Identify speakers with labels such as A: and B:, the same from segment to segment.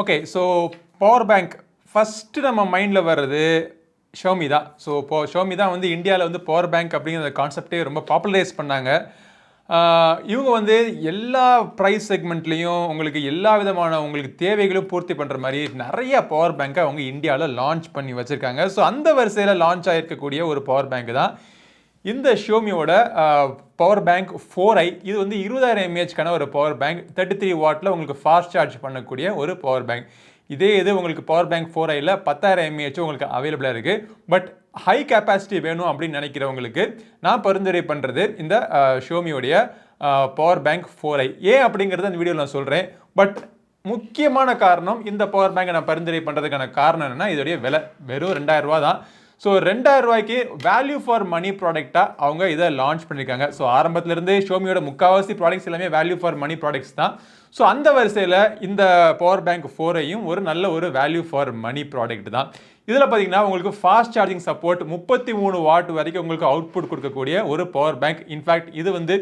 A: Okay so power bank first நம்ம மைண்டில் வர்றது ஷோமி தான். ஸோ இப்போ ஷோமி தான் வந்து இந்தியாவில் வந்து பவர் பேங்க் அப்படிங்கிற கான்செப்டே ரொம்ப பாப்புலரைஸ் பண்ணாங்க. இவங்க வந்து எல்லா ப்ரைஸ் செக்மெண்ட்லேயும் உங்களுக்கு எல்லா விதமான உங்களுக்கு தேவைகளும் பூர்த்தி பண்ணுற மாதிரி நிறைய பவர் பேங்க்கை அவங்க இந்தியாவில் லான்ச் பண்ணி வச்சுருக்காங்க. ஸோ அந்த வரிசையில் லான்ச் ஆகிருக்கக்கூடிய ஒரு பவர் பேங்க் தான் இந்த ஷோமியோட பவர் பேங்க் ஃபோர் ஐ இது வந்து இருபதாயிரம் எம்ஏஹெச்க்கான ஒரு பவர் பேங்க் தேர்ட்டி த்ரீ வாட்டில் உங்களுக்கு ஃபாஸ்ட் சார்ஜ் பண்ணக்கூடிய ஒரு பவர் பேங்க் இதே இது உங்களுக்கு பவர் பேங்க் ஃபோர் ஐயில் பத்தாயிரம் எம்ஏஹெச் உங்களுக்கு அவைலபிளாக இருக்குது பட் ஹை கெப்பாசிட்டி வேணும் அப்படின்னு நினைக்கிறவங்களுக்கு நான் பரிந்துரை பண்ணுறது இந்த ஷோமியோடைய பவர் பேங்க் ஃபோர் ஐ. ஏன் அப்படிங்கிறத அந்த வீடியோவில் நான் சொல்கிறேன் பட் முக்கியமான காரணம் இந்த பவர் பேங்கை நான் பரிந்துரை பண்ணுறதுக்கான காரணம் என்னென்னா இதோடைய விலை வெறும் ரெண்டாயிரம் ரூபா தான். ஸோ ரெண்டாயிரம் ரூபாய்க்கு வேல்யூ ஃபார் மணி ப்ராடக்டாக அவங்க இதை லான்ச் பண்ணியிருக்காங்க ஸோ ஆரம்பத்திலிருந்தே ஷோமியோட முக்கால்வாசி ப்ராடக்ட்ஸ் எல்லாமே வேல்யூ ஃபார் மணி ப்ராடக்ட்ஸ் தான். ஸோ அந்த வரிசையில் இந்த பவர் பேங்க் ஃபோரையும் ஒரு நல்ல ஒரு வேல்யூ ஃபார் மணி ப்ராடக்ட் தான். இதில் பார்த்தீங்கன்னா உங்களுக்கு ஃபாஸ்ட் சார்ஜிங் சப்போர்ட் முப்பத்தி மூணு வாட் வரைக்கும் உங்களுக்கு அவுட்புட் கொடுக்கக்கூடிய ஒரு பவர் பேங்க் இன்ஃபேக்ட் இது வந்து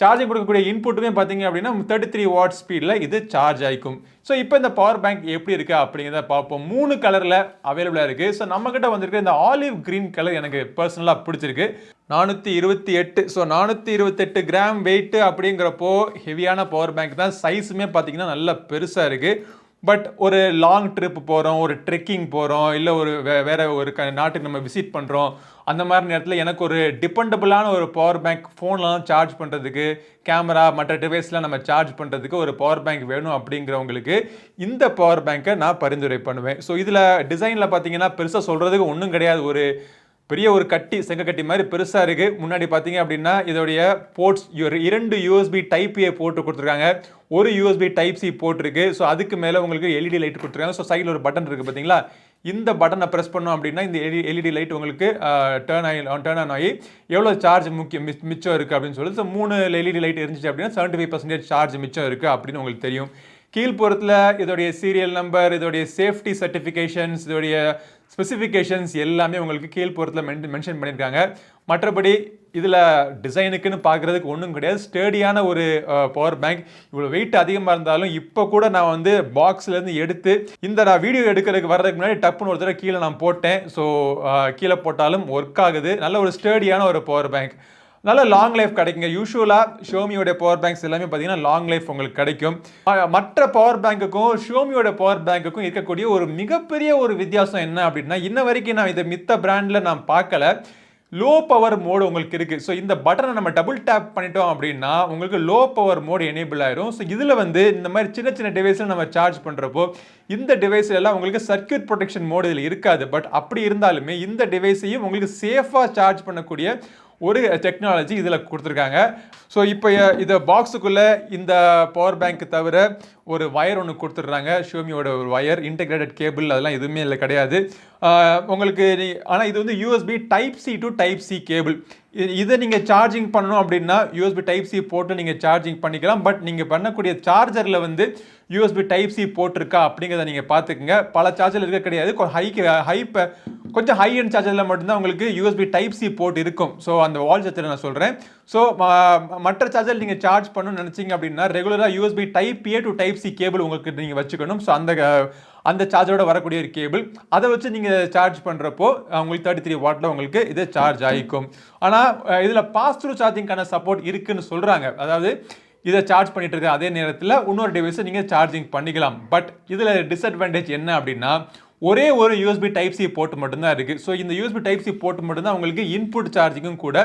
A: சார்ஜிங் கொடுக்கக்கூடிய இன்புட்டுமே பார்த்தீங்க அப்படின்னா தேர்ட்டி த்ரீ வாட் ஸ்பீடில் இது சார்ஜ் ஆகிக்கும் ஸோ இப்போ இந்த பவர் பேங்க் எப்படி இருக்குது அப்படிங்கிறத பார்ப்போம். மூணு கலரில் அவைலபிளாக இருக்குது ஸோ நம்மக்கிட்ட வந்திருக்க இந்த ஆலிவ் கிரீன் கலர் எனக்கு பர்சனலாக பிடிச்சிருக்கு. நானூற்றி இருபத்தி எட்டு ஸோ நானூற்றி இருபத்தெட்டு கிராம் வெயிட்டு அப்படிங்கிறப்போ ஹெவியான பவர் பேங்க் தான். சைஸுமே பார்த்தீங்கன்னா நல்ல பெருசாக இருக்குது பட் ஒரு லாங் ட்ரிப் போகிறோம் ஒரு ட்ரெக்கிங் போகிறோம் இல்லை ஒரு வே வேறு ஒரு க நாட்டுக்கு நம்ம விசிட் பண்ணுறோம் அந்த மாதிரி நேரத்தில் எனக்கு ஒரு டிபெண்டபிளான ஒரு பவர் பேங்க் ஃபோன்லாம் சார்ஜ் பண்ணுறதுக்கு கேமரா மற்ற டிவைஸ்லாம் நம்ம சார்ஜ் பண்ணுறதுக்கு ஒரு பவர் பேங்க் வேணும் அப்படிங்கிறவங்களுக்கு இந்த பவர் பேங்க்கை நான் பரிந்துரை பண்ணுவேன். ஸோ இதில் டிசைனில் பார்த்தீங்கன்னா பெருசாக சொல்கிறதுக்கு ஒன்றும் கிடையாது. ஒரு பெரிய ஒரு கட்டி செங்க கட்டி மாதிரி பெருசாக இருக்குது முன்னாடி பார்த்தீங்க அப்படின்னா இதோடைய போர்ட்ஸ் இரண்டு யூஎஸ்பி டைப் ஏ போட்டு கொடுத்துருக்காங்க. ஒரு யூஎஸ்பி டைப் சி போட்டிருக்கு ஸோ அதுக்கு மேலே உங்களுக்கு எல்இடி லைட் கொடுத்துருக்காங்க. ஸோ சைடில் ஒரு பட்டன் இருக்குது பார்த்தீங்களா இந்த பட்டனை ப்ரெஸ் பண்ணோம் அப்படின்னா இந்த எல்இடி லைட் உங்களுக்கு டேர்ன் ஆகி டேர்ன் ஆன் ஆகி எவ்வளோ சார்ஜ் முக்கியம் மிச் மிச்சம் இருக்குது அப்படின்னு சொல்லி ஸோ மூணு எல்இடி லைட் இருந்துச்சு அப்படின்னா செவன்ட்டி ஃபைவ் பர்சன்டேஜ் சார்ஜ் மிச்சம் இருக்குது அப்படின்னு உங்களுக்கு தெரியும். கீழ்ப்புறத்தில் இதோடைய சீரியல் நம்பர் இதோடைய சேஃப்டி சர்டிஃபிகேஷன்ஸ் இதோடைய ஸ்பெசிஃபிகேஷன்ஸ் எல்லாமே உங்களுக்கு கீழ்ப்புறத்தில் மென் மென்ஷன் பண்ணியிருக்காங்க. மற்றபடி இதில் டிசைனுக்குன்னு பார்க்குறதுக்கு ஒன்றும் கிடையாது. ஸ்டேடியான ஒரு பவர் பேங்க் இவ்வளோ வெயிட் அதிகமாக இருந்தாலும் இப்போ கூட நான் வந்து பாக்ஸ்லேருந்து எடுத்து இந்த நான் வீடியோ எடுக்கிறதுக்கு வர்றதுக்கு முன்னாடி டப்புன்னு ஒரு தடவை கீழே நான் போட்டேன். ஸோ கீழே போட்டாலும் ஒர்க் ஆகுது. நல்ல ஒரு ஸ்டேடியான ஒரு பவர் பேங்க் நல்ல லாங் லைஃப் கிடைக்குங்க. யூஸ்வலாக ஷோமியோடைய பவர் பேங்க்ஸ் எல்லாமே பார்த்தீங்கன்னா லாங் லைஃப் உங்களுக்கு கிடைக்கும். மற்ற பவர் பேங்க்குக்கும் ஷோமியோட பவர் பேங்க்குக்கும் இருக்கக்கூடிய ஒரு மிகப்பெரிய ஒரு வித்தியாசம் என்ன அப்படின்னா இன்ன வரைக்கும் நான் இதை மித்த பிராண்டில் நான் பார்க்கல. லோ பவர் மோடு உங்களுக்கு இருக்குது ஸோ இந்த பட்டனை நம்ம டபுள் டேப் பண்ணிட்டோம் அப்படின்னா உங்களுக்கு லோ பவர் மோடு எனேபிள் ஆயிரும். ஸோ இதில் வந்து இந்த மாதிரி சின்ன சின்ன டிவைஸில் நம்ம சார்ஜ் பண்ணுறப்போ இந்த டிவைஸ்ல எல்லாம் உங்களுக்கு சர்க்கியூட் ப்ரொடெக்ஷன் மோடு இதில் இருக்காது. பட் அப்படி இருந்தாலுமே இந்த டிவைஸையும் உங்களுக்கு சேஃபாக சார்ஜ் பண்ணக்கூடிய ஒரு டெக்னாலஜி இதில் கொடுத்துருக்காங்க. ஸோ இப்போ இதை பாக்ஸுக்குள்ளே இந்த பவர் பேங்க்கு தவிர ஒரு ஒயர் ஒன்று கொடுத்துட்றாங்க. ஷோமியோட ஒரு ஒயர் இன்டெகிரேட்டட் கேபிள் அதெல்லாம் எதுவுமே இல்லை கிடையாது. உங்களுக்கு உங்களுக்கு ஆனால் இது வந்து USB type C to type C cable இதை நீங்கள் சார்ஜிங் பண்ணணும் அப்படின்னா யூஎஸ்பி டைப் சி போட்டு நீங்கள் சார்ஜிங் பண்ணிக்கலாம். பட் நீங்கள் பண்ணக்கூடிய சார்ஜரில் வந்து யூஎஸ்பி டைப் சி போட்டிருக்கா அப்படிங்கிறத நீங்கள் பார்த்துக்குங்க. பல சார்ஜர் இருக்க கிடையாது. ஹை ஹை கொஞ்சம் ஹை அண்ட் சார்ஜரில் மட்டும்தான் உங்களுக்கு யூஎஸ்பி டைப் சி போர்ட் இருக்கும். ஸோ அந்த வால் சார்ஜர் நான் சொல்கிறேன் ஸோ மற்ற சார்ஜர் நீங்கள் சார்ஜ் பண்ணணும்னு நினச்சிங்க அப்படின்னா ரெகுலராக USB type A to type C cable உங்களுக்கு நீங்கள் வச்சுக்கணும். ஸோ அந்த அந்த சார்ஜரோட வரக்கூடிய ஒரு கேபிள் அதை வச்சு நீங்கள் சார்ஜ் பண்ணுறப்போ உங்களுக்கு தேர்ட்டி த்ரீ வாட்டில் உங்களுக்கு இது சார்ஜ் ஆகிக்கும். ஆனால் இதில் பாஸ் த்ரூ சார்ஜிங்கான சப்போர்ட் இருக்குன்னு சொல்கிறாங்க அதாவது இதை சார்ஜ் பண்ணிட்டு இருக்க அதே நேரத்தில் இன்னொரு டிவைஸை நீங்கள் சார்ஜிங் பண்ணிக்கலாம். பட் இதில் டிஸ்அட்வான்டேஜ் என்ன அப்படின்னா ஒரே ஒரு யூஎஸ்பி டைப் சி போர்ட் மட்டும்தான் இருக்குது ஸோ இந்த யூஎஸ்பி டைப் சி போர்ட் மட்டும்தான் உங்களுக்கு இன்புட் சார்ஜிங்கும் கூட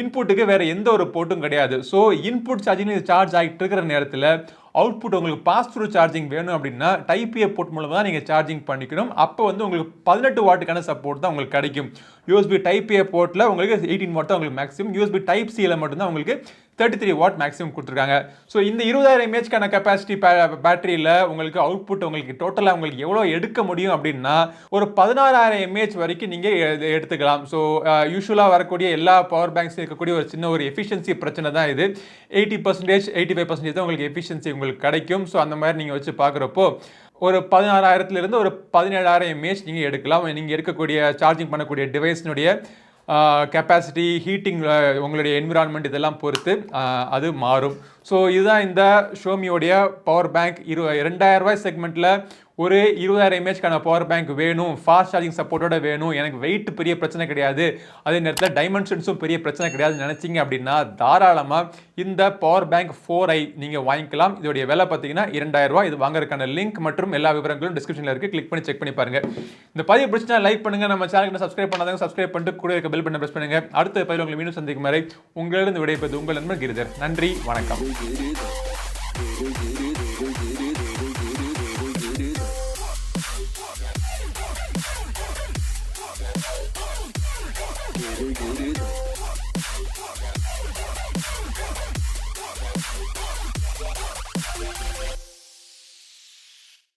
A: இன்புட்டுக்கு வேறு எந்த ஒரு போர்ட்டும் கிடையாது. ஸோ இன்புட் சார்ஜிங் இது சார்ஜ் ஆகிட்டு இருக்கிற நேரத்தில் அவுட்புட் உங்களுக்கு பாஸ் த்ரூ சார்ஜிங் வேணும் அப்படின்னா டைப் ஏ போர்ட் மூலமாக தான் நீங்கள் சார்ஜிங் பண்ணிக்கணும். அப்போ வந்து உங்களுக்கு பதினெட்டு வாட்டுக்கான சப்போர்ட் தான் உங்களுக்கு கிடைக்கும். யூஎஸ்பி டைப் ஏ போர்ட்டில் உங்களுக்கு எயிட்டீன் வாட் தான் உங்களுக்கு மேக்ஸிமம் யூஎஸ்பி டைப் சியில் மட்டும்தான் உங்களுக்கு தேர்ட்டி த்ரீ வாட் மேக்ஸிமம் கொடுத்துருக்காங்க. ஸோ இந்த இருபதாயிரம் எம்ஏஹெச்க்கான கெப்பாசிட்டி பேட்டரியில் உங்களுக்கு அவுட்புட் உங்களுக்கு டோட்டலாக உங்களுக்கு எவ்வளோ எடுக்க முடியும் அப்படின்னா ஒரு பதினாறாயிரம் எம்ஏஹெச் வரைக்கும் நீங்கள் எடுத்துக்கலாம். ஸோ யூஸ்வலாக வரக்கூடிய எல்லா பவர் பேங்க்ஸும் இருக்கக்கூடிய ஒரு சின்ன ஒரு எஃபிஷியன்சி பிரச்சனை தான் இது. Eighty percentage eighty five percentage தான் உங்களுக்கு எஃபிஷியன்சி உங்களுக்கு கிடைக்கும். ஸோ அந்த மாதிரி நீங்கள் வச்சு பார்க்குறப்போ ஒரு பதினாறாயிரத்துலேருந்து ஒரு பதினேழாயிரம் எம்ஏஹெச் நீங்கள் எடுக்கலாம். நீங்கள் இருக்கக்கூடிய சார்ஜிங் பண்ணக்கூடிய டிவைஸ்னுடைய கெப்பாசிட்டி ஹீட்டிங் உங்களுடைய என்விரான்மெண்ட் இதெல்லாம் பொறுத்து அது மாறும். ஸோ இதுதான் இந்த ஷோமியோடைய பவர் பேங்க் இரு ரெண்டாயிரம் ரூபாய் செக்மெண்ட்டில் ஒரு இருபதாயிரம் எம்ஏஹெச்க்கான பவர் பேங்க் வேணும். ஃபாஸ்ட் சார்ஜிங் சப்போர்ட்டோட வேணும். எனக்கு வெயிட் பெரிய பிரச்சனை கிடையாது. அதே நேரத்தில் டைமென்ஷன்ஸும் பெரிய பிரச்சனை கிடையாது நினச்சிங்க அப்படின்னா தாராளமாக இந்த பவர் பேங்க் ஃபோர் ஐ நீங்கள் வாங்கிக்கலாம். இதோடைய விலை பார்த்தீங்கன்னா இரண்டாயிரம் இது வாங்குறதுக்கான லிங்க் மற்றும் எல்லா விவரங்களும் டிஸ்கிரிப்ஷனில் இருக்குது கிளிக் பண்ணி செக் பண்ணி பாருங்கள் இந்த பதிவு பிடிச்சினா லைக் பண்ணுங்கள் நம்ம சேனலுக்கு சப்ஸ்கிரைப் பண்ணாதவங்க சப்ஸ்கிரைப் பண்ணிட்டு கூட இருக்க பெல் பண்ண ப்ரெஸ் பண்ணுங்கள் அடுத்த பதிவு உங்களை மீண்டும் சந்திக்கும் வரை உங்களிடம் விடைபெறுது உங்கள் நண்பர் கிரிதர். நன்றி வணக்கம்.
B: geri dön Geri geri doğru geri doğru geri doğru geri dön Geri geri dön